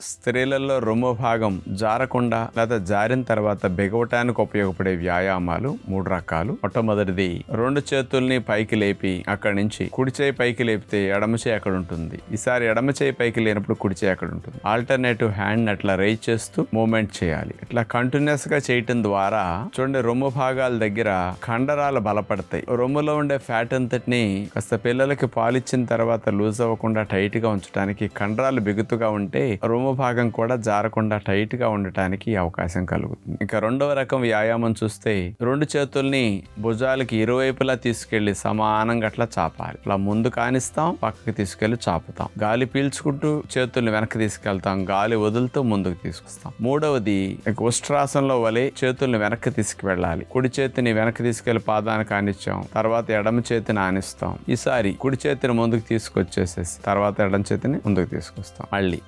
స్త్రీలలో రొమ్ము భాగం జారకుండా లేదా జారిన తర్వాత బిగవటానికి ఉపయోగపడే వ్యాయామాలు మూడు రకాలు. మొట్టమొదటిది రెండు చేతుల్ని పైకి లేపి అక్కడి నుంచి కుడి చేయి పైకి లేపితే ఎడమ చేయి అక్కడ ఉంటుంది. ఈసారి ఎడమ చేయి పైకి లేనప్పుడు కుడి చేయి అక్కడ ఉంటుంది. ఆల్టర్నేటివ్ హ్యాండ్ అట్లా రైజ్ చేస్తూ మూమెంట్ చేయాలి. ఇట్లా కంటిన్యూస్గా చేయటం ద్వారా చూడండి రొమ్ము భాగాల దగ్గర కండరాలు బలపడతాయి. రొమ్ములో ఉండే ఫ్యాట్ అంతటిని కాస్త పిల్లలకి పాలిచ్చిన తర్వాత లూజ్ అవ్వకుండా టైట్గా ఉంచడానికి కండరాలు బిగుతుగా ఉంటే రొమ్ము భాగం కూడా జారకుండా టైట్గా ఉండటానికి అవకాశం కలుగుతుంది. ఇక రెండవ రకం వ్యాయామం చూస్తే రెండు చేతుల్ని భుజాలకి ఇరువైపులా తీసుకెళ్ళి సమానంగా అట్లా చాపాలి. అలా ముందు కానిస్తాం పక్కకి తీసుకెళ్ళి చాపుతాం. గాలి పీల్చుకుంటూ చేతుల్ని వెనక్కి తీసుకెళ్తాం గాలి వదులుతూ ముందుకు తీసుకొస్తాం. మూడవది ఉష్ట్రాసంలో వలె చేతుల్ని వెనక్కి తీసుకువెళ్ళాలి. కుడి చేతిని వెనక్కి తీసుకెళ్ళి పాదానికి ఆనిచ్చాం తర్వాత ఎడమ చేతిని ఆనిస్తాం. ఈసారి కుడి చేతిని ముందుకు తీసుకొచ్చేసేసి తర్వాత ఎడమ చేతిని ముందుకు తీసుకొస్తాం. మళ్ళీ